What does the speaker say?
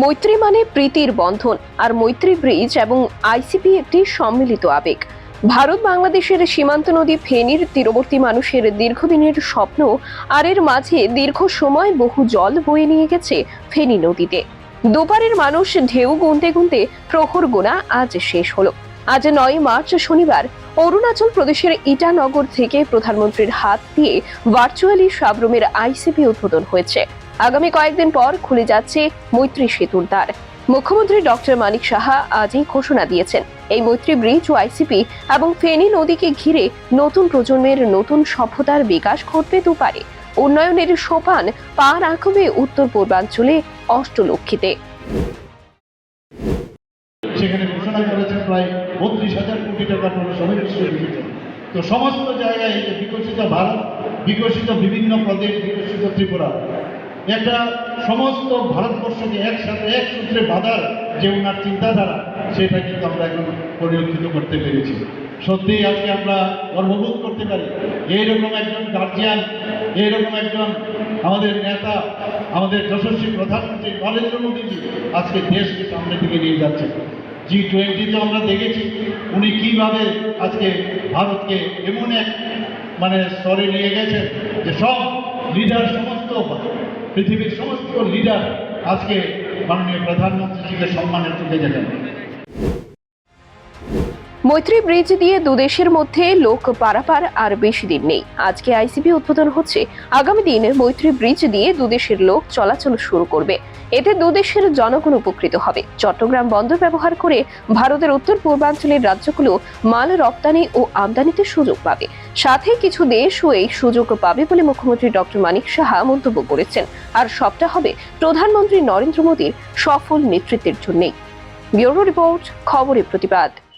মৈত্রী মানে প্রীতির বন্ধন আর মৈত্রী ব্রিজ এবং আইসিপি একটি সম্মিলিত আবেগ। ভারত বাংলাদেশের সীমান্ত নদী ফেনীর তীরবর্তী মানুষের দীর্ঘদিনের স্বপ্ন আর এর মাঝে দীর্ঘ সময় বহু জল বয়ে নিয়ে গেছে ফেনী নদীতে। দুপারের মানুষ ঢেউ গুনতে গুনতে প্রহর গোনা আজ শেষ হলো। আজ নয় মার্চ শনিবার অরুণাচল প্রদেশের ইটানগর থেকে প্রধানমন্ত্রীর হাত দিয়ে ভার্চুয়ালি সাবরুমের আইসিপি উদ্বোধন হয়েছে। আগামী কয়েকদিন পর খুলে যাচ্ছে মৈত্রী সেতুর দ্বার। মুখ্যমন্ত্রী ডক্টর মানিক সাহা আজই ঘোষণা দিয়েছেন। এই মৈত্রী ব্রিজ ও আইসিপি এবং ফেনী নদীকে ঘিরে নতুন প্রজন্মের নতুন সভ্যতার বিকাশ ঘটবে দুপারে। উন্নয়নের সোপান পা রাখবে উত্তর পূর্বাঞ্চলে অষ্টলক্ষিতে সেখানে ঘোষণা করেছেন প্রায় বত্রিশ হাজার কোটি টাকা করে সমিশ্র বিবেচন তো সমস্ত জায়গায় বিকশিত ভারত, বিকশিত বিভিন্ন প্রদেশ, বিকশিত ত্রিপুরা একটা সমস্ত ভারতবর্ষকে একসাথে, এক সূত্রে বাঁধার যে ওনার চিন্তাধারা, সেটা কিন্তু আমরা এখন পরিলক্ষিত করতে পেরেছি। সত্যি আজকে আমরা গর্ববোধ করতে পারি। এইরকম একজন গার্জিয়ান এইরকম একজন আমাদের নেতা, আমাদের যশস্বী প্রধানমন্ত্রী নরেন্দ্র মোদীজি আজকে দেশকে সামনের দিকে নিয়ে যাচ্ছে জি টোয়েন্টিতে আমরা দেখেছি, উনি কীভাবে আজকে ভারতকে এমন এক মানে স্তরে নিয়ে গেছেন যে সব লিডার সমস্ত পৃথিবীর সমস্ত লিডার আজকে মাননীয় প্রধানমন্ত্রীজিকে সম্মানের চোখে দেখেন মৈত্রী ব্রিজ দিয়ে দুদেশের মধ্যে লোক পারাপার আর বেশি দিন নেই। আজকে আইসিবি উদ্বোধন হচ্ছে। আগামী দিনে মৈত্রী ব্রিজ দিয়ে দুদেশের লোক চলাচল শুরু করবে। এতে দুদেশের জনগণ উপকৃত হবে। চট্টগ্রাম বন্দর ব্যবহার করে ভারতের উত্তর পূর্বাঞ্চলের রাজ্যগুলো মাল রপ্তানি ও আমদানিতে সুযোগ পাবে। সাথে কিছু দেশও এই সুযোগ পাবে বলে মুখ্যমন্ত্রী ডক্টর মানিক সাহা মন্তব্য করেছেন। আর সবটা হবে প্রধানমন্ত্রী নরেন্দ্র মোদীর সফল নেতৃত্বের জন্যেই। ব্যুরো রিপোর্ট, খবরের প্রতিবাদ।